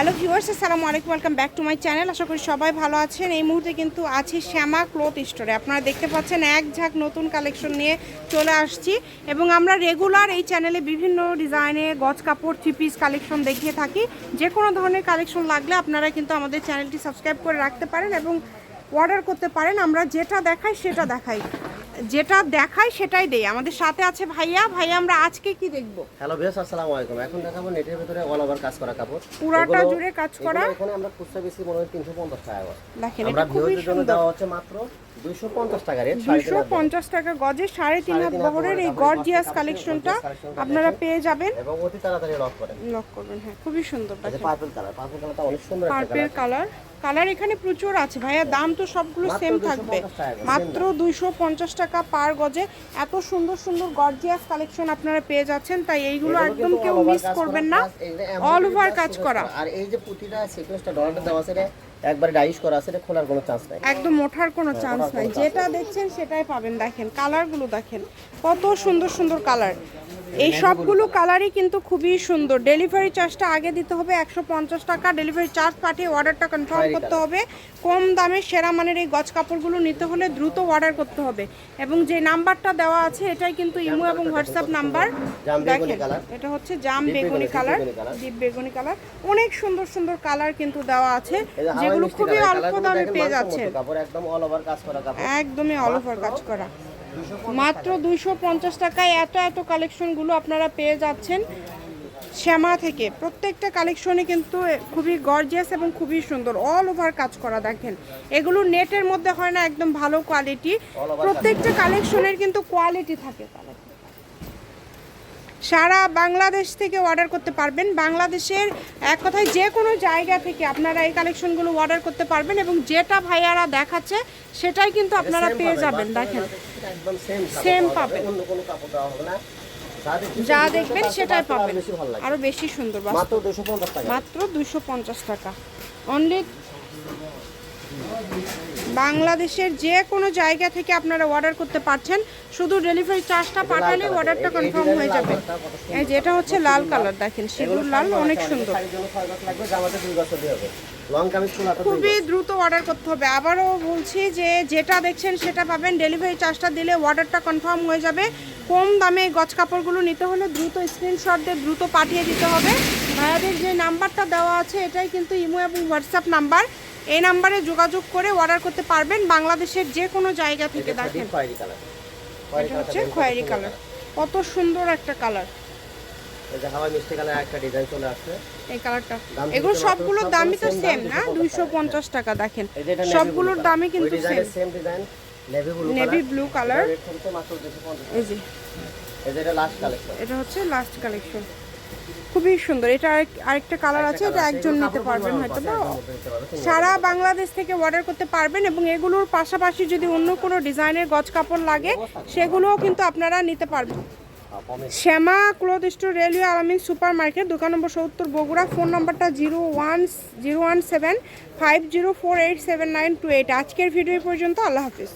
Hello viewers, আসসালামু আলাইকুম, welcome back to my channel. আশা করি সবাই ভালো আছেন। এই মুহূর্তে কিন্তু আছি শ্যামা ক্লথ স্টোরে। আপনারা দেখতে পাচ্ছেন এক ঝাঁক নতুন কালেকশন নিয়ে চলে আসছি এবং আমরা রেগুলার এই চ্যানেলে বিভিন্ন ডিজাইনে গজ কাপড় থ্রি পিস কালেকশন দেখিয়ে থাকি। যে কোনো ধরনের কালেকশন লাগলে আপনারা কিন্তু আমাদের চ্যানেলটি সাবস্ক্রাইব করে রাখতে পারেন এবং অর্ডার করতে পারেন। আমরা যেটা দেখাই সেটা দেখাই। যেটা দেখায় সেটাই দেই। আমাদের সাথে আছে ভাইয়া। ভাইয়া আমরা আজকে কি দেখব? হ্যালো ভিউয়ার্স আসসালামু আলাইকুম। এখন দেখাবো নেটের ভিতরে অল ওভার কাজ করা কাপড়। পুরাটা জুড়ে কাজ করা। এখানে আমরা খুচরা বেশি মনে হয় 350 টাকা করে। দেখেন এটা খুবই সুন্দর। দেওয়া হচ্ছে মাত্র 250 টাকা রেট দুইশো পঞ্চাশ টাকা গজে সাড়ে তিন হাত বহরের এই গর্জিয়াস কালেকশনটা আপনারা পেয়ে যাবেন। এবং অতি তাড়াতাড়ি লক করেন। লক করবেন হ্যাঁ খুবই সুন্দর দেখেন। পার্পল কালার পার্পল কালারটা অনেক সুন্দর একটা পার্পেল কালার কালার এখানে প্রচুর আছে ভাইয়া। দাম তো সবগুলো সেম থাকবে। মাত্র দুইশো পঞ্চাশ টাকা পার গজে। এত সুন্দর সুন্দর গর্জিয়াস কালেকশন আপনারা পেয়ে যাচ্ছেন তাই এইগুলো একদম কেউ মিস করবেন না। অল ওভার কাজ করা। আর এই যে পুঁতিটা সিকোয়েন্সটা ডলারটা দেওয়া আছে একবারে ডাইস করা আছে এটা খোলার কোনো চান্স নাই। একদম ওঠার কোনো চান্স নাই। যেটা দেখছেন সেটাই পাবেন। দেখেন কালারগুলো দেখেন কত সুন্দর সুন্দর কালার। এই সবগুলো কালারই কিন্তু খুবই সুন্দর। ডেলিভারি চার্জটা আগে দিতে হবে একশো পঞ্চাশ টাকা। ডেলিভারি চার্জ পাঠিয়ে অর্ডারটা কনফার্ম করতে হবে। কম দামে সেরা মানের এই গজ কাপড়গুলো নিতে হলে দ্রুত অর্ডার করতে হবে। এবং যে নাম্বারটা দেওয়া আছে এটাই কিন্তু ইমো এবং হোয়াটসঅ্যাপ নাম্বার। দেখেন এটা হচ্ছে জাম বেগুনি কালার। ডিপ বেগুনি কালার অনেক সুন্দর সুন্দর কালার কিন্তু দেওয়া আছে। যে যেগুলো খুবই অল্প দামে পেয়ে কাপড় একদম অল ওভার কাজ করা কাপড়। একদমই অল ওভার কাজ করা। মাত্র দুইশো পঞ্চাশ টাকায় এত এত কালেকশনগুলো আপনারা পেয়ে যাচ্ছেন শ্যামা থেকে। প্রত্যেকটা কালেকশনে কিন্তু খুবই গর্জিয়াস এবং খুবই সুন্দর। অল ওভার কাজ করা দেখেন। এগুলো নেটের মধ্যে হয় না একদম ভালো কোয়ালিটি প্রত্যেকটা কালেকশনের কিন্তু কোয়ালিটি থাকে সারা বাংলাদেশ থেকে অর্ডার করতে পারবেন। বাংলাদেশের এক কথায় যে কোনো জায়গা থেকে আপনারা এই কালেকশনগুলো অর্ডার করতে পারবেন এবং যেটা ভাইয়ারা দেখাচ্ছে সেটাই কিন্তু আপনারা পেয়ে যাবেন দেখেন। সেম পাবেন। অন্য কোনো কাপড় দেওয়া হবে না। যা দেখবেন সেটাই পাবেন। আরও বেশি সুন্দর বাস্তব। মাত্র 250 টাকা। মাত্র দুশো পঞ্চাশ টাকা। অনলি বাংলাদেশের যে কোনো জায়গা থেকে আপনারা অর্ডার করতে পারছেন শুধু ডেলিভারি চার্জটা পাঠালে অর্ডারটা কনফার্ম হয়ে যাবে। এই যেটা হচ্ছে লাল কালার দেখেন সিঁদুর লাল অনেক সুন্দর। খুবই দ্রুত অর্ডার করতে হবে। আবারও বলছি যে যেটা দেখছেন সেটা পাবেন ডেলিভারি চার্জটা দিলে অর্ডারটা কনফার্ম হয়ে যাবে। কম দামে গজ কাপড়গুলো নিতে হলে দ্রুত স্ক্রিনশট দিয়ে দ্রুত পাঠিয়ে দিতে হবে। ভাইয়াদের যে নাম্বারটা দেওয়া আছে এটাই কিন্তু ইমো এবং হোয়াটসঅ্যাপ নাম্বার এই নাম্বারে যোগাযোগ করে অর্ডার করতে পারবেন বাংলাদেশের যে কোনো জায়গা থেকে দেখেন। খয়েরি কালার এটা হচ্ছে কত খয়েরি সুন্দর কালার কত সুন্দর একটা কালার এগুলো সবগুলোর দামই তো সেম দাম, না? দুইশো পঞ্চাশ টাকা। দেখেন। সবগুলোর দামই কিন্তু same navy blue colour rate হচ্ছে মাত্র 250 এই যে। এই যে এটা লাস্ট কালেকশন এটা হচ্ছে লাস্ট কালেকশন খুবই সুন্দর। এটা আরেক- আরেকটা কালার আছে এটা একজন নিতে পারবেন হয়তো বা। সারা বাংলাদেশ থেকে অর্ডার করতে পারবেন এবং এগুলোর পাশাপাশি যদি অন্য কোনো ডিজাইনের গজ কাপড় লাগে সেগুলোও কিন্তু আপনারা নিতে পারবেন। Shyama cloth store railway Alamin super market দোকান নম্বর সত্তর বগুড়া ফোন নম্বরটা zero one zero one seven five zero four eight seven nine two eight. আজকের ভিডিও পর্যন্ত আল্লাহ হাফিজ।